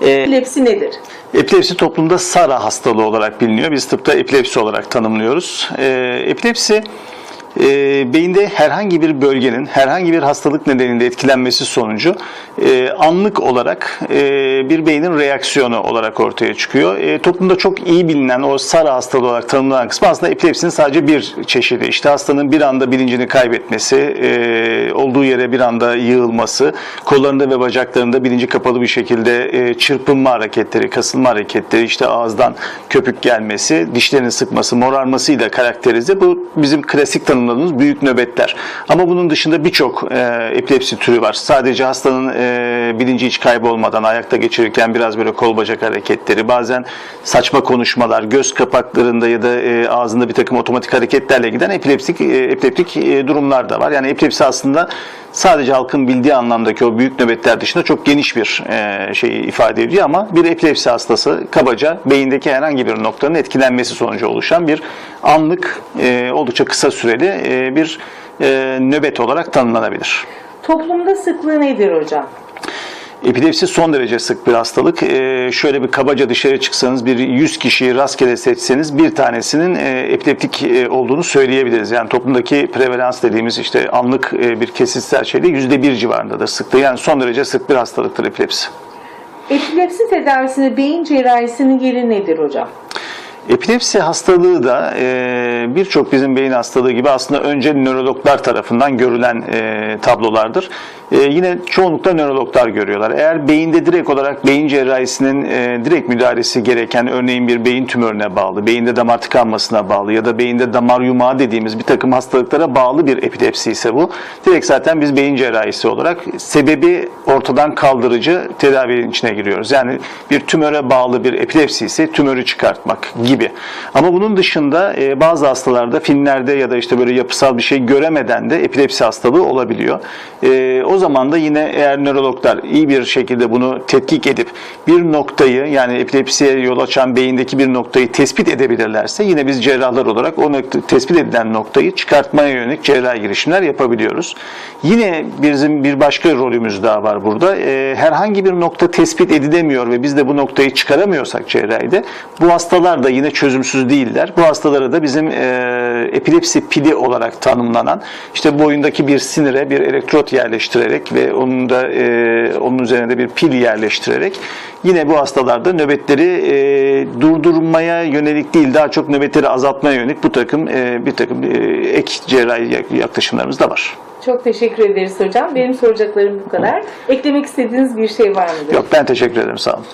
E, Epilepsi nedir? Epilepsi toplumda SARA hastalığı olarak biliniyor. Biz tıpta epilepsi olarak tanımlıyoruz. Ee, epilepsi e, beyinde herhangi bir bölgenin herhangi bir hastalık nedeniyle etkilenmesi sonucu e, anlık olarak e, bir beynin reaksiyonu olarak ortaya çıkıyor. E, toplumda çok iyi bilinen o SARA hastalığı olarak tanımlanan kısmı aslında epilepsinin sadece bir çeşidi. İşte hastanın bir anda bilincini kaybetmesi, e, olduğu yere bir anda yığılması, kollarında ve bacaklarında bilinci kapalı bir şekilde e, çırpınma hareketleri, kasılma hareketleri, işte ağızdan köpük gelmesi, dişlerini sıkması, morarmasıyla karakterize. Bu bizim klasik tanımladığımız büyük nöbetler. Ama bunun dışında birçok e, epilepsi türü var. Sadece hastanın e, bilinci hiç kaybolmadan ayakta geçirirken biraz böyle kol bacak hareketleri, bazen saçma konuşmalar, göz kapaklarında ya da e, ağzında bir takım otomatik hareketlerle giden epileptik, e, epileptik e, durumlar da var. Yani epilepsi aslında sadece halkın bildiği anlamdaki o büyük nöbetler dışında çok geniş bir e, şeyi ifade ediyor ama bir epilepsi hastası kabaca beyindeki herhangi bir noktanın etkilenmesi sonucu oluşan bir anlık e, oldukça kısa süreli e, bir e, nöbet olarak tanımlanabilir. Toplumda sıklığı nedir hocam? Epilepsi son derece sık bir hastalık. Ee, şöyle bir kabaca dışarı çıksanız bir 100 kişiyi rastgele seçseniz bir tanesinin e, epileptik e, olduğunu söyleyebiliriz. Yani toplumdaki prevalans dediğimiz işte anlık e, bir kesitsel şeyde %1 civarındadır sıklığı. Yani son derece sık bir hastalıktır epilepsi. Epilepsi tedavisinde beyin cerrahisinin yeri nedir hocam? Epilepsi hastalığı da e, birçok bizim beyin hastalığı gibi aslında önce nörologlar tarafından görülen e, tablolardır. E, yine çoğunlukla nörologlar görüyorlar. Eğer beyinde direkt olarak beyin cerrahisinin e, direkt müdahalesi gereken örneğin bir beyin tümörüne bağlı, beyinde damar tıkanmasına bağlı ya da beyinde damar yumağı dediğimiz bir takım hastalıklara bağlı bir epilepsi ise bu. Direkt zaten biz beyin cerrahisi olarak sebebi ortadan kaldırıcı tedavinin içine giriyoruz. Yani bir tümöre bağlı bir epilepsi ise tümörü çıkartmak gibi. Ama bunun dışında e, bazı hastalarda filmlerde ya da işte böyle yapısal bir şey göremeden de epilepsi hastalığı olabiliyor. E, o zaman da yine eğer nörologlar iyi bir şekilde bunu tetkik edip bir noktayı yani epilepsiye yol açan beyindeki bir noktayı tespit edebilirlerse yine biz cerrahlar olarak o nokta, tespit edilen noktayı çıkartmaya yönelik cerrahi girişimler yapabiliyoruz. Yine bizim bir başka rolümüz daha var burada. E, herhangi bir nokta tespit edilemiyor ve biz de bu noktayı çıkaramıyorsak cerrahide bu hastalar da yine çözümsüz değiller. Bu hastalara da bizim e, epilepsi pili olarak tanımlanan işte boyundaki bir sinire bir elektrot yerleştirerek ve onun da e, onun üzerine de bir pil yerleştirerek yine bu hastalarda nöbetleri e, durdurmaya yönelik değil daha çok nöbetleri azaltmaya yönelik bu takım e, bir takım e, ek cerrahi yaklaşımlarımız da var. Çok teşekkür ederiz hocam. Benim soracaklarım bu kadar. Eklemek istediğiniz bir şey var mıdır? Yok ben teşekkür ederim sağ olun.